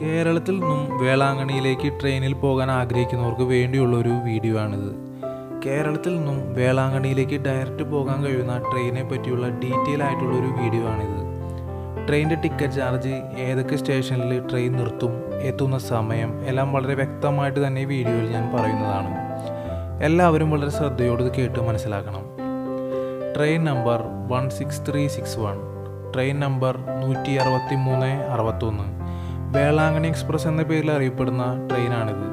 കേരളത്തിൽ നിന്നും വേളാങ്കണിയിലേക്ക് ട്രെയിനിൽ പോകാൻ ആഗ്രഹിക്കുന്നവർക്ക് വേണ്ടിയുള്ള ഒരു വീഡിയോ ആണിത്. കേരളത്തിൽ നിന്നും വേളാങ്കണിയിലേക്ക് ഡയറക്റ്റ് പോകാൻ കഴിയുന്ന ട്രെയിനെ പറ്റിയുള്ള ഡീറ്റെയിൽ ആയിട്ടുള്ള ഒരു വീഡിയോ ആണിത് ട്രെയിനിന്റെ ടിക്കറ്റ് ചാർജ് ഏതൊക്കെ സ്റ്റേഷനിൽ ട്രെയിൻ നിർത്തും എത്തുന്ന സമയം എല്ലാം വളരെ വ്യക്തമായിട്ട് തന്നെ ഈ വീഡിയോയിൽ ഞാൻ പറയുന്നതാണ്. എല്ലാവരും വളരെ ശ്രദ്ധയോട് ഇത് കേട്ട് മനസ്സിലാക്കണം. Train number one six three six one train number നൂറ്റി അറുപത്തി മൂന്ന് അറുപത്തൊന്ന്. വേളാങ്കണ്ണി എക്സ്പ്രസ് എന്ന പേരിൽ അറിയപ്പെടുന്ന ട്രെയിനാണിത്.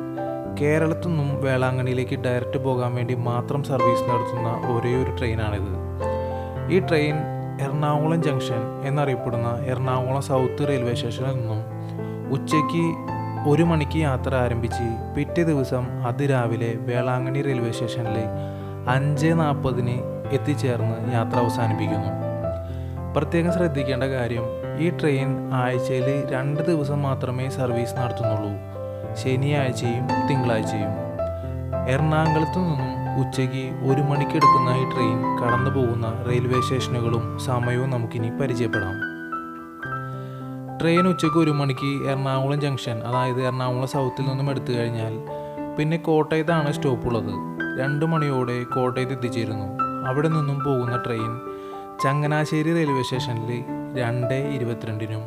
കേരളത്തിൽ നിന്നും വേളാങ്കണിയിലേക്ക് ഡയറക്റ്റ് പോകാൻ വേണ്ടി മാത്രം സർവീസ് നടത്തുന്ന ഒരേ ഒരു ട്രെയിനാണിത്. ഈ ട്രെയിൻ എറണാകുളം ജംഗ്ഷൻ എന്നറിയപ്പെടുന്ന എറണാകുളം സൗത്ത് റെയിൽവേ സ്റ്റേഷനിൽ നിന്നും ഉച്ചയ്ക്ക് ഒരു മണിക്ക് യാത്ര ആരംഭിച്ച് പിറ്റേ ദിവസം അതിരാവിലെ വേളാങ്കണി റെയിൽവേ സ്റ്റേഷനിലെ അഞ്ച് നാൽപ്പതിന് എത്തിച്ചേർന്ന് യാത്ര അവസാനിപ്പിക്കുന്നു. പ്രത്യേകം ശ്രദ്ധിക്കേണ്ട കാര്യം ഈ ട്രെയിൻ ആഴ്ചയിൽ രണ്ട് ദിവസം മാത്രമേ സർവീസ് നടത്തുന്നുള്ളൂ. ശനിയാഴ്ചയും തിങ്കളാഴ്ചയും. എറണാകുളത്തു നിന്നും ഉച്ചയ്ക്ക് ഒരു മണിക്ക് എടുക്കുന്ന ഈ ട്രെയിൻ കടന്നു പോകുന്ന റെയിൽവേ സ്റ്റേഷനുകളും സമയവും നമുക്കിനി പരിചയപ്പെടാം. ട്രെയിൻ ഉച്ചയ്ക്ക് ഒരു മണിക്ക് എറണാകുളം ജംഗ്ഷൻ അതായത് എറണാകുളം സൗത്തിൽ നിന്നും എടുത്തു കഴിഞ്ഞാൽ പിന്നെ കോട്ടയത്താണ് സ്റ്റോപ്പുള്ളത്. രണ്ട് മണിയോടെ കോട്ടയത്ത് എത്തിച്ചേരുന്നു. അവിടെ നിന്നും പോകുന്ന ട്രെയിൻ ചങ്ങനാശ്ശേരി റെയിൽവേ സ്റ്റേഷനിൽ രണ്ട് ഇരുപത്തിരണ്ടിനും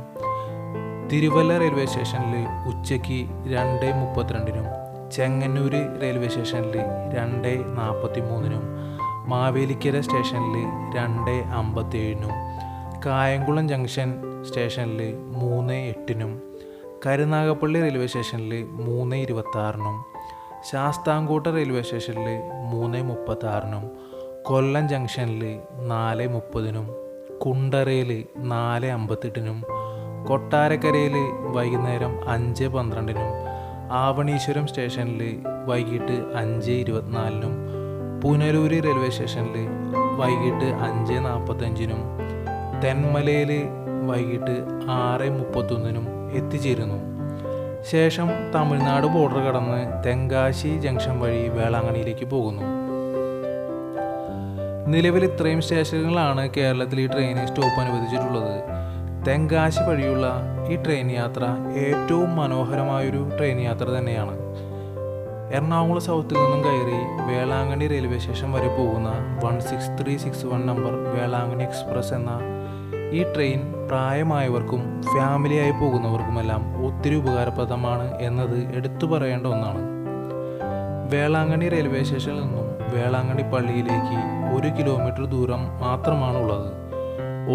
തിരുവല്ല റെയിൽവേ സ്റ്റേഷനിൽ ഉച്ചയ്ക്ക് രണ്ട് മുപ്പത്തിരണ്ടിനും ചെങ്ങന്നൂർ റെയിൽവേ സ്റ്റേഷനിൽ രണ്ട് നാൽപ്പത്തി മൂന്നിനും മാവേലിക്കര സ്റ്റേഷനിൽ രണ്ട് അമ്പത്തേഴിനും കായംകുളം ജംഗ്ഷൻ സ്റ്റേഷനിൽ മൂന്ന് എട്ടിനും കരുനാഗപ്പള്ളി റെയിൽവേ സ്റ്റേഷനിൽ മൂന്ന് ഇരുപത്താറിനും ശാസ്താംകോട്ട റെയിൽവേ സ്റ്റേഷനിൽ മൂന്ന് മുപ്പത്താറിനും കൊല്ലം ജംഗ്ഷനിൽ നാല് മുപ്പതിനും കുണ്ടറയിൽ നാല് അമ്പത്തെട്ടിനും കൊട്ടാരക്കരയിൽ വൈകുന്നേരം അഞ്ച് പന്ത്രണ്ടിനും ആവണീശ്വരം സ്റ്റേഷനിൽ വൈകിട്ട് അഞ്ച് ഇരുപത്തിനാലിനും പുനലൂര് റെയിൽവേ സ്റ്റേഷനിൽ വൈകിട്ട് അഞ്ച് നാൽപ്പത്തഞ്ചിനും തെന്മലയിൽ വൈകിട്ട് ആറ് മുപ്പത്തൊന്നിനും എത്തിച്ചേരുന്നു. ശേഷം തമിഴ്നാട് ബോർഡർ കടന്ന് തെങ്കാശി ജംഗ്ഷൻ വഴി വേളാങ്കണിയിലേക്ക് പോകുന്നു. നിലവിൽ ഇത്രയും സ്റ്റേഷനുകളാണ് കേരളത്തിൽ ഈ ട്രെയിന് സ്റ്റോപ്പ് അനുവദിച്ചിട്ടുള്ളത്. തെങ്കാശി വഴിയുള്ള ഈ ട്രെയിൻ യാത്ര ഏറ്റവും മനോഹരമായൊരു ട്രെയിൻ യാത്ര തന്നെയാണ്. എറണാകുളം സൗത്തിൽ നിന്നും കയറി വേളാങ്കണ്ണി റെയിൽവേ സ്റ്റേഷൻ വരെ പോകുന്ന one six three six one number Velankanni express എന്ന ഈ ട്രെയിൻ പ്രായമായവർക്കും ഫാമിലിയായി പോകുന്നവർക്കുമെല്ലാം ഒത്തിരി ഉപകാരപ്രദമാണ് എന്നത് എടുത്തു പറയേണ്ട ഒന്നാണ്. വേളാങ്കണ്ണി റെയിൽവേ സ്റ്റേഷനിൽ നിന്നും വേളാങ്കണ്ണി പള്ളിയിലേക്ക് ഒരു കിലോമീറ്റർ ദൂരം മാത്രമാണുള്ളത്.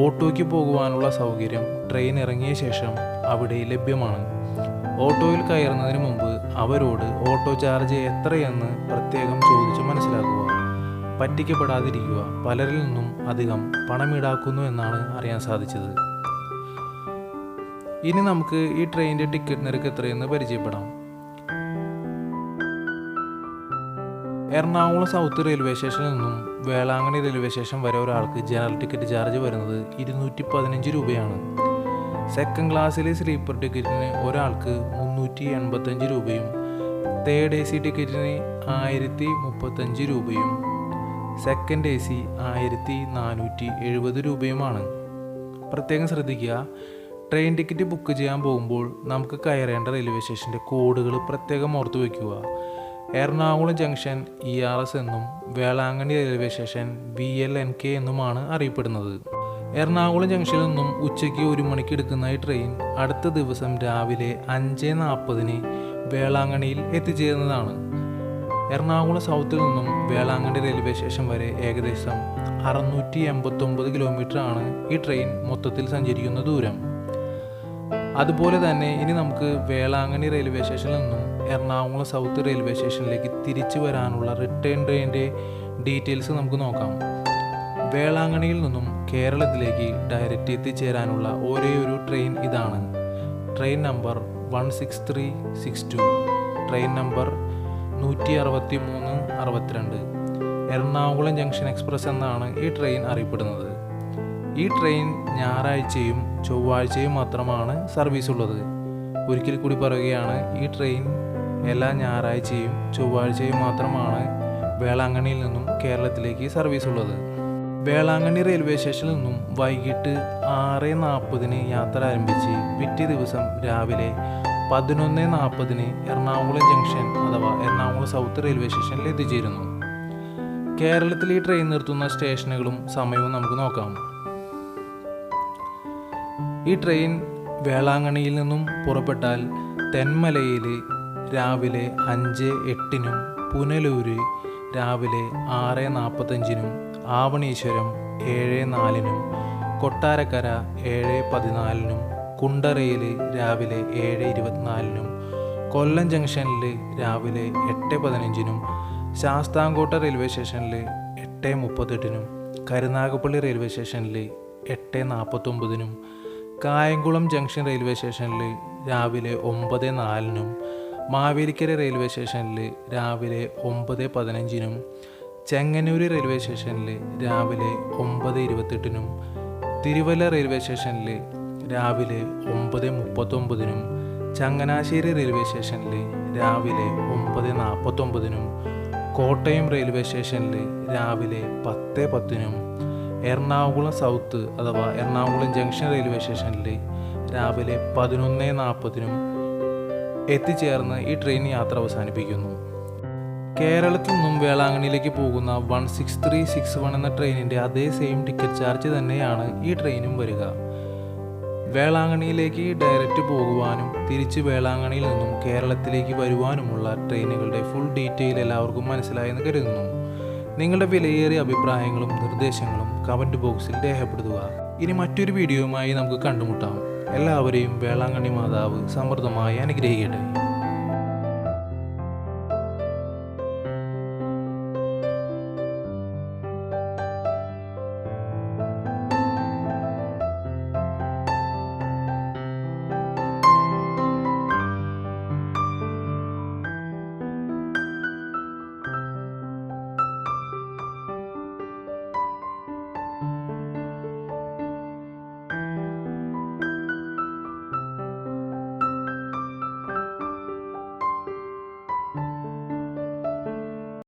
ഓട്ടോയ്ക്ക് പോകുവാനുള്ള സൗകര്യം ട്രെയിൻ ഇറങ്ങിയ ശേഷം അവിടെ ലഭ്യമാണ്. ഓട്ടോയിൽ കയറുന്നതിന് മുമ്പ് അവരോട് ഓട്ടോ ചാർജ് എത്രയെന്ന് പ്രത്യേകം ചോദിച്ച് മനസ്സിലാക്കുക. പറ്റിക്കപ്പെടാതിരിക്കുക. പലരിൽ നിന്നും അധികം പണം ഈടാക്കുന്നു എന്നാണ് അറിയാൻ സാധിച്ചത്. ഇനി നമുക്ക് ഈ ട്രെയിനിന്റെ ടിക്കറ്റ് നിരക്ക് എത്രയെന്ന് പരിചയപ്പെടാം. എറണാകുളം സൗത്ത് റെയിൽവേ സ്റ്റേഷനിൽ നിന്നും വേളാങ്കണ്ണി റെയിൽവേ സ്റ്റേഷൻ വരെ ഒരാൾക്ക് ജനറൽ ടിക്കറ്റ് ചാർജ് വരുന്നത് ഇരുന്നൂറ്റി പതിനഞ്ച് രൂപയാണ് സെക്കൻഡ് ക്ലാസ്സിലെ സ്ലീപ്പർ ടിക്കറ്റിന് ഒരാൾക്ക് മുന്നൂറ്റി എൺപത്തഞ്ച് രൂപയും തേർഡ് എ സി ടിക്കറ്റിന് ആയിരത്തി മുപ്പത്തഞ്ച് രൂപയും സെക്കൻഡ് എ സി ആയിരത്തി നാനൂറ്റി എഴുപത് രൂപയുമാണ്. പ്രത്യേകം ശ്രദ്ധിക്കുക ട്രെയിൻ ടിക്കറ്റ് ബുക്ക് ചെയ്യാൻ പോകുമ്പോൾ നമുക്ക് കയറേണ്ട റെയിൽവേ സ്റ്റേഷന്റെ കോഡുകൾ പ്രത്യേകം ഓർത്തു വയ്ക്കുക Ernakulam junction E R S എന്നും Velankanni railway station V L N K എന്നുമാണ് അറിയപ്പെടുന്നത്. എറണാകുളം ജംഗ്ഷനിൽ നിന്നും ഉച്ചയ്ക്ക് ഒരു മണിക്ക് എടുക്കുന്ന ഈ ട്രെയിൻ അടുത്ത ദിവസം രാവിലെ അഞ്ച് നാൽപ്പതിന് വേളാങ്കണ്ണിയിൽ എത്തിച്ചേരുന്നതാണ്. എറണാകുളം സൗത്തിൽ നിന്നും വേളാങ്കണ്ണി റെയിൽവേ സ്റ്റേഷൻ വരെ ഏകദേശം അറുന്നൂറ്റി എൺപത്തൊമ്പത് കിലോമീറ്റർ ആണ് ഈ ട്രെയിൻ മൊത്തത്തിൽ സഞ്ചരിക്കുന്ന ദൂരം. അതുപോലെ തന്നെ ഇനി നമുക്ക് വേളാങ്കണ്ണി റെയിൽവേ സ്റ്റേഷനിൽ നിന്നും എറണാകുളം സൗത്ത് റെയിൽവേ സ്റ്റേഷനിലേക്ക് തിരിച്ചു വരാനുള്ള റിട്ടേൺ ട്രെയിന്റെ ഡീറ്റെയിൽസ് നമുക്ക് നോക്കാം. വേളാങ്കണിയിൽ നിന്നും കേരളത്തിലേക്ക് ഡയറക്റ്റ് എത്തിച്ചേരാനുള്ള ഒരേ ഒരു ട്രെയിൻ ഇതാണ്. Train number one six three six two train number നൂറ്റി അറുപത്തി മൂന്ന് അറുപത്തിരണ്ട്. എറണാകുളം ജംഗ്ഷൻ എക്സ്പ്രസ് എന്നാണ് ഈ ട്രെയിൻ അറിയപ്പെടുന്നത്. ഈ ട്രെയിൻ ഞായറാഴ്ചയും ചൊവ്വാഴ്ചയും മാത്രമാണ് സർവീസ് ഉള്ളത്. ഒരിക്കൽ കൂടി പറയുകയാണ് ഈ ട്രെയിൻ എല്ലാ ഞായറാഴ്ചയും ചൊവ്വാഴ്ചയും മാത്രമാണ് വേളാങ്കണ്ണിയിൽ നിന്നും കേരളത്തിലേക്ക് സർവീസ് ഉള്ളത്. വേളാങ്കണ്ണി റെയിൽവേ സ്റ്റേഷനിൽ നിന്നും വൈകിട്ട് ആറ് നാൽപ്പതിന് യാത്ര ആരംഭിച്ച് പിറ്റേ ദിവസം രാവിലെ പതിനൊന്ന് നാൽപ്പതിന് എറണാകുളം ജംഗ്ഷൻ അഥവാ എറണാകുളം സൗത്ത് റെയിൽവേ സ്റ്റേഷനിൽ എത്തിച്ചേരുന്നു. കേരളത്തിൽ ഈ ട്രെയിൻ നിർത്തുന്ന സ്റ്റേഷനുകളും സമയവും നമുക്ക് നോക്കാം. ഈ ട്രെയിൻ വേളാങ്കണ്ണിയിൽ നിന്നും പുറപ്പെട്ടാൽ തെന്മലയിൽ രാവിലെ അഞ്ച് എട്ടിനും പുനലൂര് രാവിലെ ആറ് നാൽപ്പത്തഞ്ചിനും ആവണീശ്വരം ഏഴ് നാലിനും കൊട്ടാരക്കര ഏഴ് പതിനാലിനും കുണ്ടറയിൽ രാവിലെ ഏഴ് ഇരുപത്തിനാലിനും കൊല്ലം ജംഗ്ഷനിൽ രാവിലെ എട്ട് പതിനഞ്ചിനും ശാസ്താംകോട്ട റെയിൽവേ സ്റ്റേഷനിൽ എട്ട് മുപ്പത്തെട്ടിനും കരുനാഗപ്പള്ളി റെയിൽവേ സ്റ്റേഷനിൽ എട്ട് നാൽപ്പത്തൊമ്പതിനും കായംകുളം ജംഗ്ഷൻ റെയിൽവേ സ്റ്റേഷനിൽ രാവിലെ ഒമ്പത് നാലിനും മാവേലിക്കര റെയിൽവേ സ്റ്റേഷനിൽ രാവിലെ ഒമ്പത് പതിനഞ്ചിനും ചെങ്ങന്നൂർ റെയിൽവേ സ്റ്റേഷനിൽ രാവിലെ ഒമ്പത് ഇരുപത്തെട്ടിനും തിരുവല്ല റെയിൽവേ സ്റ്റേഷനിൽ രാവിലെ ഒമ്പത് മുപ്പത്തൊമ്പതിനും ചങ്ങനാശ്ശേരി റെയിൽവേ സ്റ്റേഷനിൽ രാവിലെ ഒമ്പത് നാൽപ്പത്തൊമ്പതിനും കോട്ടയം റെയിൽവേ സ്റ്റേഷനിൽ രാവിലെ പത്ത് പത്തിനും എറണാകുളം സൗത്ത് അഥവാ എറണാകുളം ജംഗ്ഷൻ റെയിൽവേ സ്റ്റേഷനിൽ രാവിലെ പതിനൊന്ന് നാൽപ്പതിനും എത്തിച്ചേർന്ന് ഈ ട്രെയിൻ യാത്ര അവസാനിപ്പിക്കുന്നു. കേരളത്തിൽ നിന്നും വേളാങ്കണ്ണിയിലേക്ക് പോകുന്ന one six three six one എന്ന ട്രെയിനിന്റെ അതേ സെയിം ടിക്കറ്റ് ചാർജ് തന്നെയാണ് ഈ ട്രെയിനും വരിക. വേളാങ്കണ്ണിയിലേക്ക് ഡയറക്റ്റ് പോകുവാനും തിരിച്ച് വേളാങ്കണ്ണിയിൽ നിന്നും കേരളത്തിലേക്ക് വരുവാനുമുള്ള ട്രെയിനുകളുടെ ഫുൾ ഡീറ്റെയിൽ എല്ലാവർക്കും മനസ്സിലായെന്ന് കരുതുന്നു. നിങ്ങളുടെ വിലയേറിയ അഭിപ്രായങ്ങളും നിർദ്ദേശങ്ങളും കമന്റ് ബോക്സിൽ രേഖപ്പെടുത്തുക. ഇനി മറ്റൊരു വീഡിയോയുമായി നമുക്ക് കണ്ടുമുട്ടാം. എല്ലാവരെയും വേളാങ്കണ്ണി മാതാവ് സമൃദ്ധമായി അനുഗ്രഹിക്കട്ടെ.